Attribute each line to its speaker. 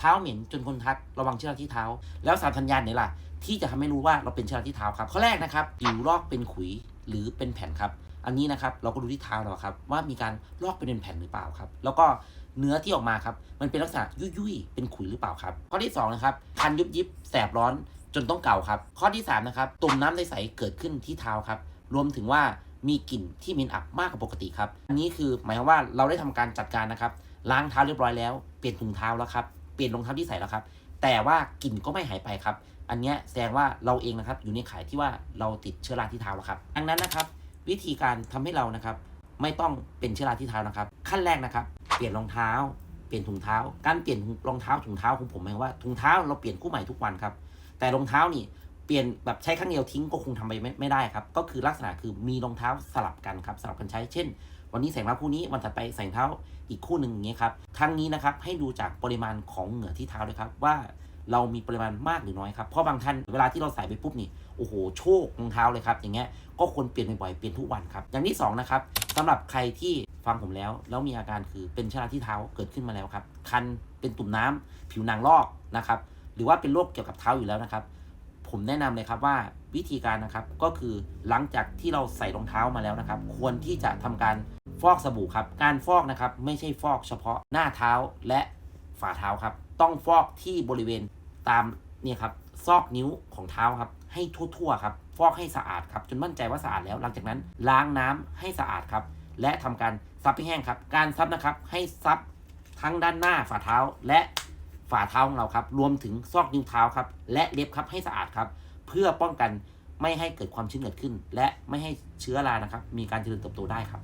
Speaker 1: เท้าเหม็นจนคนทักระวังเชื้อราที่เท้า แล้วสารสัญญาณไหนล่ะ ที่จะทำให้รู้ว่าเราเป็นเชื้อราที่เท้าครับข้อแรกนะครับผิวลอกเป็นขุยหรือเป็นแผ่นครับ อันนี้นะครับเราก็ดูที่เท้าเราครับ ว่ามีการลอกเป็นแผ่นหรือเปล่าครับ แล้วก็เนื้อที่ออกมาครับ มันเป็นลักษณะยุ่ยๆเป็นขุยหรือเปล่าครับ ข้อที่สองนะครับคันยุบยิบแสบร้อนจนต้องเกาครับ ข้อที่สามนะครับตุ่มน้ำใสๆเกิดขึ้นที่เท้าครับ รวมถึงว่ามีกลิ่นที่เหม็นอับมากกว่าปกติครับ อันนี้คือหมายความว่าเราได้ทำการจัดการนะครับ ล้างเท้าเรียบร้อยแล้ว เปลี่ยนถุงเท้าแล้วครับ ปลี่ยนรองเท้าที่ใส่แล้วครับ แต่ว่ากลิ่นก็ไม่หายไปครับ อันเนี้ยแสดงว่าเราเองนะครับ อยู่ในข่ายที่ว่าเราติดเชื้อราที่เท้าแล้วครับ ดังนั้นนะครับ วิธีการทำให้เรานะครับ ไม่ต้องเป็นเชื้อราที่เท้านะครับ ขั้นแรกนะครับ เปลี่ยนรองเท้า เปลี่ยนถุงเท้า การเปลี่ยนรองเท้าถุงเท้าของผมหมายว่าถุงเท้าเราเปลี่ยนคู่ใหม่ทุกวันครับ แต่รองเท้านี่เปลี่ยนแบบใช้ครั้งเดียวทิ้งก็คงทำไปไม่ได้ครับ ก็คือลักษณะคือมีรองเท้าสลับกันครับสลับกันใช้ เช่น วันนี้ใส่รองเท้าคู่นี้วันถัดไปใส่รองเท้าอีกคู่หนึ่งอย่างเงี้ยครับทั้งนี้นะครับให้ดูจากปริมาณของเหงื่อที่เท้าด้วยครับว่าเรามีปริมาณมากหรือน้อยครับ เพราะบางท่านเวลาที่เราใส่ไปปุ๊บนี่ โอ้โห โชครองเท้าเลยครับ อย่างเงี้ย ก็ควรเปลี่ยนบ่อยๆ เปลี่ยนทุกวันครับ อย่างที่สองนะครับสำหรับใครที่ฟังผมแล้ว แล้วมีอาการคือเป็นเชื้อราที่เท้าเกิดขึ้นมาแล้วครับ คัน เป็นตุ่มน้ำผิวหนังลอกนะครับ หรือว่าเป็นโรคเกี่ยวกับเท้าอยู่แล้วนะครับ ผมแนะนำเลยครับว่าวิธีการนะครับ ก็คือหลังจากที่เราใส่รองเท้ามาแล้วนะครับ ควรที่จะทำการ ฟอกสบู่ครับ การฟอกนะครับไม่ใช่ฟอกเฉพาะหน้าเท้าและฝ่าเท้าครับ ต้องฟอกที่บริเวณตามเนี่ยครับซอกนิ้วของเท้าครับ ให้ทั่วๆครับ ฟอกให้สะอาดครับ จนมั่นใจว่าสะอาดแล้ว หลังจากนั้นล้างน้ำให้สะอาดครับ และทำการซับให้แห้งครับ การซับนะครับ ให้ซับทั้งด้านหน้าฝ่าเท้าและฝ่าเท้าของเราครับ รวมถึงซอกนิ้วเท้าครับ และเล็บครับให้สะอาดครับ เพื่อป้องกันไม่ให้เกิดความชื้นเกิดขึ้น และไม่ให้เชื้อรานะครับ มีการเจริญเติบโตได้ครับ